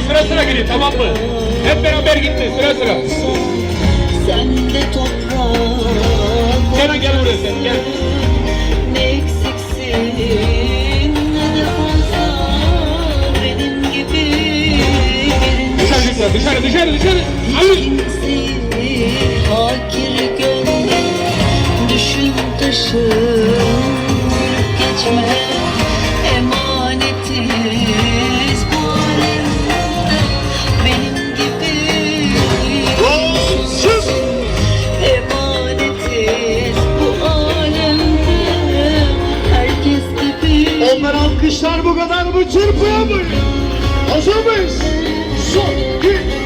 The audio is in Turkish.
sıra sıra gidin tamam mı? Hep beraber gitti sıra sıra. Sen de toprak Kenan gel buraya sen gel. Ne eksiksin ne de fazla Benim gibi dışarı dışarı dışarı dışarı. Hayır. Alkışlar bu kadar mı çırpıyor muyuz? Hazır mıyız? Son, iki.